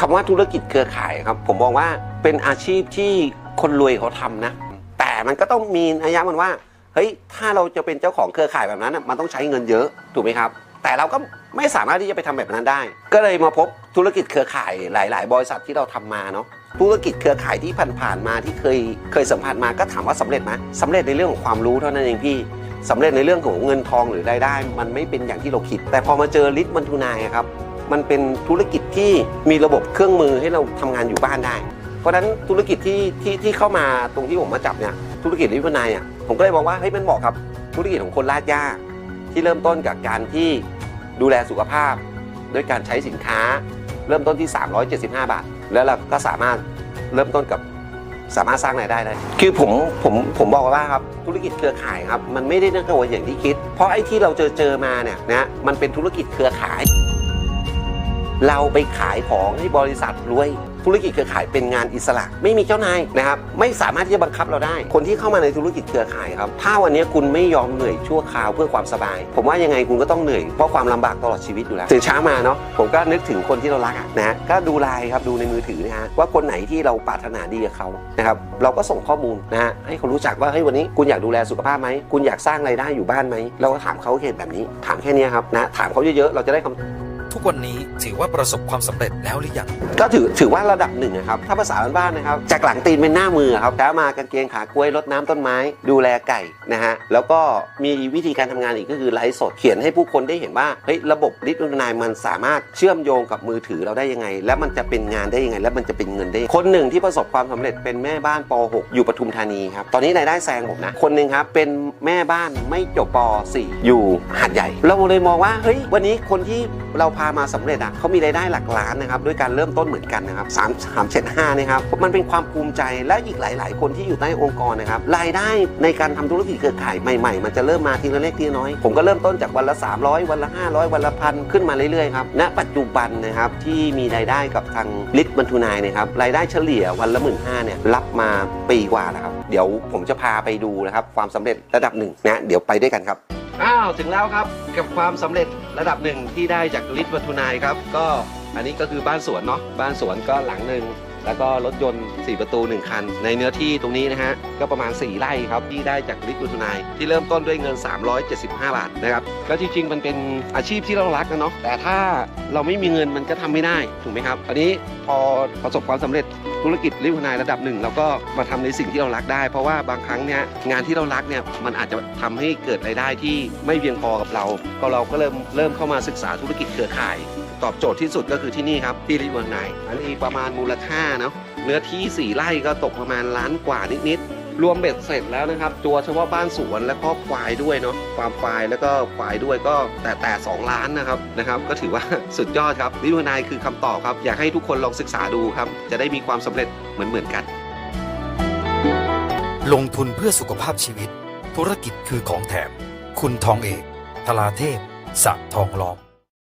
คำว่าธุรกิจเครือข่ายครับ ผมมองว่าเป็นอาชีพที่คนรวยเขาทำนะ แต่มันก็ต้องมีนัยยะมันว่าเฮ้ยถ้าเราจะเป็นเจ้าของเครือข่ายแบบนั้นมันต้องใช้เงินเยอะถูกไหมครับ แต่เราก็ไม่สามารถที่จะไปทำแบบนั้นได้ ก็เลยมาพบธุรกิจเครือข่ายหลาย ๆ บริษัทที่เราทำมาเนาะธุรกิจเครือข่ายที่ผ่านๆมาที่เคยเคยสัมผัสมาก็ถามว่าสำเร็จไหมสำเร็จในเรื่องของความรู้เท่านั้นเองพี่สำเร็จในเรื่องของเงินทองหรือรายได้ มันไม่เป็นอย่างที่เราคิด แต่พอมาเจอลิทมันทูนายครับ มันเป็นธุรกิจที่มีระบบเครื่องมือให้เราทำงานอยู่บ้านได้ เพราะฉะนั้นธุรกิจที่ที่ที่เข้ามาตรงที่ผมมาจับเนี่ยธุรกิจลิทมันายอะผมก็เลยมองว่าเฮ้ยมันเหมาะกับธุรกิจของคนลาดยาที่เริ่มต้นกับการที่ดูแลสุขภาพด้วยการใช้สินค้า เริ่มต้นที่ 375 บาท แล้วเราก็สามารถเริ่มต้นกับสามารถสร้างรายได้ได้ คือผมผมผมบอกว่าครับธุรกิจเครือข่ายครับมันไม่ได้น่ากลัวอย่างที่คิด เพราะไอ้ที่เราเจอเจอมาเนี่ยนะมันเป็นธุรกิจเครือข่าย เราไปขายของให้บริษัทรวย ธุรกิจเครือข่ายเป็นงานอิสระ ไม่มีเจ้านายนะครับไม่สามารถที่จะบังคับเราได้ คนที่เข้ามาในธุรกิจเครือข่ายครับถ้าวันนี้คุณไม่ยอมเหนื่อยชั่วคราวเพื่อความสบาย ผมว่ายังไงคุณก็ต้องเหนื่อยเพราะความลำบากตลอดชีวิตอยู่แล้วตื่นเช้ามาเนาะผมก็นึกถึงคนที่เรารักอะนะก็ดูไลน์ครับดูในมือถือนะฮะว่าคนไหนที่เราปรารถนาดีกับเขานะครับเราก็ส่งข้อมูลนะฮะให้เขารู้จักว่าเฮ้ยวันนี้คุณอยากดูแลสุขภาพไหมคุณอยากสร้างรายได้อยู่บ้านไหมเราก็ถามเขาเหตุแบบนี้ ถามแค่นี้ครับนะถามเขาเยอะๆเราจะได้คำ ทุกวันนี้ถือว่าประสบความสำเร็จแล้วหรือยังก็ถือถือว่าระดับหนึ่งนะครับถ้าภาษาบ้านๆนะครับ จากหลังตีนเป็นหน้ามือครับแล้วมากางเกงขากล้วยรดน้ำต้นไม้ ดูแลไก่นะฮะแล้วก็มีวิธีการทำงานอีกก็คือไลฟ์สดเขียนให้ผู้คนได้เห็นว่าเฮ้ยระบบดิจิทัลนายมันสามารถเชื่อมโยงกับมือถือเราได้ยังไง แล้วมันจะเป็นงานได้ยังไง แล้วมันจะเป็นเงินได้ คนหนึ่งที่ประสบความสำเร็จเป็นแม่บ้านป .6 อยู่ปทุมธานีครับตอนนี้รายได้แซงผมนะคนหนึ่งครับเป็นแม่บ้านไม่จบป .4 อยู่หาดใหญ่ เราเลยมองว่าเฮ้ยวันนี้คนที่ เราพามาสำเร็จอะเขามีรายได้หลักล้านนะครับด้วยการเริ่มต้นเหมือนกันนะครับสามสามเจ็ดห้านะครับมันเป็นความภูมิใจและอีกหลาย ๆ คนที่อยู่ใต้องค์กรนะครับรายได้ในการทำธุรกิจเครือข่ายใหม่ ๆ มันจะเริ่มมาทีละเล็กทีละน้อย ผมก็เริ่มต้นจากวันละ 300 วันละ 500 วันละพันขึ้นมาเรื่อยๆครับณปัจจุบันนะครับที่มีรายได้กับทางลิทบรรทุนายนะครับรายได้เฉลี่ยวันละหมื่นห้าเนี่ยรับมาปีกว่าแล้วครับ เดี๋ยวผมจะพาไปดูนะครับความสำเร็จระดับหนึ่งนะเดี๋ยวไปด้วยกันครับาถึงแล้วครับกับความสำเร็จระดับหนึ่งที่ได้จากลิทวัฒนายครับ ก็อันนี้ก็คือบ้านสวนเนาะบ้านสวนก็หลังหนึ่ง แล้วก็รถยนต์ 4 ประตู 1 คัน ในเนื้อที่ตรงนี้นะฮะ ก็ประมาณ 4 ไร่ครับ ที่ได้จากลิทวัฒนาย ที่เริ่มต้นด้วยเงิน 375 บาทนะครับ ก็จริง ๆ มันเป็นอาชีพที่เรารักนะเนาะแต่ถ้าเราไม่มีเงินมันก็ทำไม่ได้ถูกไหมครับอันนี้พอประสบความสำเร็จธุรกิจลิฟนายระดับหนึ่งเราก็มาทำในสิ่งที่เรารักได้ เพราะว่าบางครั้งเนี่ยงานที่เรารักเนี่ยมันอาจจะทำให้เกิดรายได้ที่ไม่เพียงพอกับเรา ก็เราก็เริ่มเริ่มเข้ามาศึกษาธุรกิจเครือข่าย ตอบโจทย์ที่สุดก็คือที่นี่ครับ ที่ลิฟนายอันนี้ประมาณมูลค่าเนาะเนื้อที่ 4 ไร่ก็ตกประมาณล้านกว่านิดๆรวมเบ็ดเสร็จแล้วนะครับ ตัวเฉพาะบ้านสวนและก็ควายด้วยเนาะฟาร์มควายแล้วก็ควายด้วยก็แต่แต่สองล้านนะครับนะครับ ก็ถือว่าสุดยอดครับลิฟนายคือคำตอบครับ อยากให้ทุกคนลองศึกษาดูครับ จะได้มีความสำเร็จเหมือนเหมือนๆกัน ลงทุนเพื่อสุขภาพชีวิต ธุรกิจคือของแถม คุณทองเอก ทลาเทพสะทองล้อม